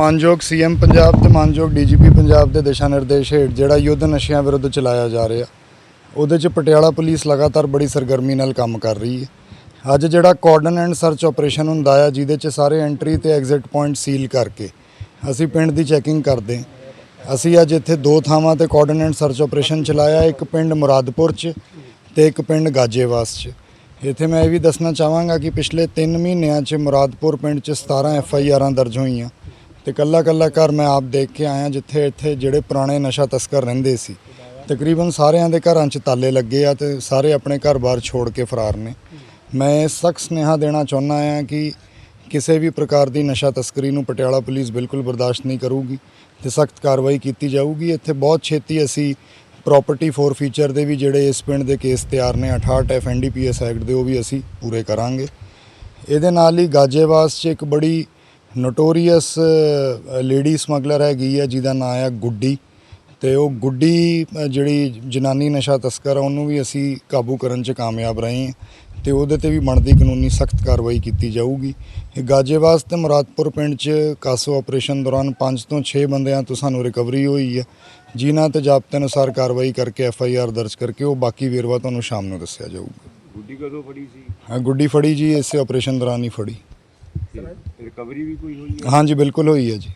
ਮਾਨਯੋਗ ਸੀਐਮ ਪੰਜਾਬ ਤੇ ਮਾਨਯੋਗ ਡੀਜੀਪੀ ਪੰਜਾਬ ਦੇ ਦਿਸ਼ਾ ਨਿਰਦੇਸ਼ ਹੇਠ ਜਿਹੜਾ ਯੁੱਧ ਨਸ਼ਿਆਂ ਵਿਰੁੱਧ ਚਲਾਇਆ ਜਾ ਰਿਹਾ, ਉਹਦੇ 'ਚ ਪਟਿਆਲਾ ਪੁਲਿਸ ਲਗਾਤਾਰ ਬੜੀ ਸਰਗਰਮੀ ਨਾਲ ਕੰਮ ਕਰ ਰਹੀ ਹੈ। ਅੱਜ ਜਿਹੜਾ ਕਾਰਡਨ ਐਂਡ ਸਰਚ ਆਪਰੇਸ਼ਨ ਹੁੰਦਾ ਆ, ਜਿਹਦੇ 'ਚ ਸਾਰੇ ਐਂਟਰੀ ਤੇ ਐਗਜ਼ਿਟ ਪੁਆਇੰਟ ਸੀਲ ਕਰਕੇ ਅਸੀਂ ਪਿੰਡ ਦੀ ਚੈਕਿੰਗ ਕਰਦੇ ਅਸੀਂ ਅੱਜ ਇੱਥੇ ਦੋ ਥਾਵਾਂ ਤੇ ਕਾਰਡਨ ਐਂਡ ਸਰਚ ਆਪਰੇਸ਼ਨ ਚਲਾਇਆ, ਇੱਕ ਪਿੰਡ ਮੁਰਾਦਪੁਰ 'ਚ ਤੇ ਇੱਕ ਪਿੰਡ ਗਾਜੇਵਾਸ 'ਚ। ਇੱਥੇ ਮੈਂ ਇਹ ਵੀ ਦੱਸਣਾ ਚਾਹਾਂਗਾ ਕਿ ਪਿਛਲੇ 3 ਮਹੀਨਿਆਂ 'ਚ ਮੁਰਾਦਪੁਰ ਪਿੰਡ 'ਚ 17 ਐਫ ਆਈ ਆਰਾਂ ਦਰਜ ਹੋਈਆਂ। ਤੇ ਕੱਲਾ ਕੱਲਾ ਘਰ ਮੈਂ ਆਪ ਦੇਖ ਕੇ ਆਇਆ ਜਿੱਥੇ ਇੱਥੇ ਜਿਹੜੇ ਪੁਰਾਣੇ ਨਸ਼ਾ ਤਸਕਰ ਰਹਿੰਦੇ ਸੀ। ਤਕਰੀਬਨ ਸਾਰਿਆਂ ਦੇ ਘਰਾਂ 'ਚ ਤਾਲੇ ਲੱਗੇ ਆ ਤੇ ਸਾਰੇ ਆਪਣੇ ਘਰ-ਬਾਰ ਛੋੜ ਕੇ ਫਰਾਰ ਨੇ। ਮੈਂ ਸਖਤ ਸੁਨੇਹਾ ਦੇਣਾ ਚਾਹੁੰਦਾ ਹਾਂ ਕਿ ਕਿਸੇ ਵੀ ਪ੍ਰਕਾਰ ਦੀ ਨਸ਼ਾ ਤਸਕਰੀ ਨੂੰ ਪਟਿਆਲਾ ਪੁਲਿਸ ਬਿਲਕੁਲ ਬਰਦਾਸ਼ਤ ਨਹੀਂ ਕਰੂਗੀ ਤੇ ਸਖਤ ਕਾਰਵਾਈ ਕੀਤੀ ਜਾਊਗੀ। ਇੱਥੇ ਬਹੁਤ ਛੇਤੀ ਅਸੀਂ ਪ੍ਰਾਪਰਟੀ ਫੋਰ ਫੀਚਰ ਦੇ ਵੀ ਜਿਹੜੇ ਇਸ ਪਿੰਡ ਦੇ ਕੇਸ ਤਿਆਰ ਨੇ 68 ਐਫ ਐਨਡੀਪੀਐਸ ਐਕਟ ਦੇ ਉਹ ਵੀ ਅਸੀਂ ਪੂਰੇ ਕਰਾਂਗੇ। ਇਹਦੇ ਨਾਲ ਹੀ ਗਾਜੇਵਾਸ 'ਚ ਇੱਕ ਬੜੀ ਨੋਟੋਰੀਅਸ ਲੇਡੀ ਸਮਗਲਰ ਹੈਗੀ ਹੈ ਜਿਹਦਾ ਨਾਮ ਹੈ ਗੁੱਡੀ। ਤੇ ਉਹ ਗੁੱਡੀ ਜਿਹੜੀ ਜਨਾਨੀ ਨਸ਼ਾ ਤਸਕਰ ਆ ਉਹਨੂੰ ਵੀ ਅਸੀਂ ਕਾਬੂ ਕਰਨ 'ਚ ਕਾਮਯਾਬ ਰਹੇ ਤੇ ਉਹਦੇ ਤੇ ਵੀ ਬਣਦੀ ਕਾਨੂੰਨੀ ਸਖਤ ਕਾਰਵਾਈ ਕੀਤੀ ਜਾਊਗੀ। ਇਹ ਗਾਜੇਵਾਸ ਤੇ ਮੁਰਾਦਪੁਰ ਪਿੰਡ 'ਚ ਕਾਸੋ ਆਪਰੇਸ਼ਨ ਦੌਰਾਨ 5 ਤੋਂ 6 ਬੰਦਿਆਂ ਤੋਂ ਸਾਨੂੰ ਰਿਕਵਰੀ ਹੋਈ ਹੈ ਜਿਨ੍ਹਾਂ ਤੇ ਜ਼ਾਬਤੇ ਅਨੁਸਾਰ ਕਾਰਵਾਈ ਕਰਕੇ ਐਫ ਆਈ ਆਰ ਦਰਜ ਕਰਕੇ ਉਹ ਬਾਕੀ ਵੇਰਵਾ ਤੁਹਾਨੂੰ ਸ਼ਾਮ ਨੂੰ ਦੱਸਿਆ ਜਾਊਗਾ। ਗੁੱਡੀ ਕਦੋਂ ਫੜੀ ਸੀ? ਹਾਂ ਗੁੱਡੀ ਫੜੀ ਜੀ ਇਸੇ ਆਪਰੇਸ਼ਨ ਦੌਰਾਨ ਹੀ ਫੜੀ। ਰਿਕਵਰੀ ਵੀ ਕੋਈ ਹੋਈ ਹੈ? ਹਾਂਜੀ ਬਿਲਕੁਲ ਹੋਈ ਹੈ ਜੀ।